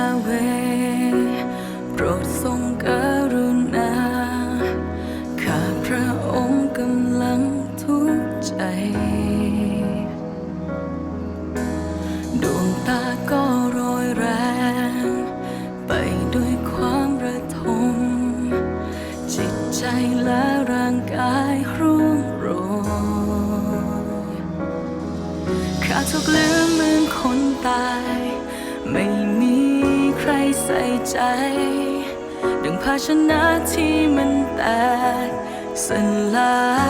าเว โปรดทรงกรุณา ข้าพระองค์กำลังทุกข์ใจ ดวงตาก็โรยแรง ไปด้วยความระทม จิตใจและร่างกายร่วงโรยข้าถูกลืมเหมือนคนตา ใจ ดังภาชนะที่มันแตกสลาย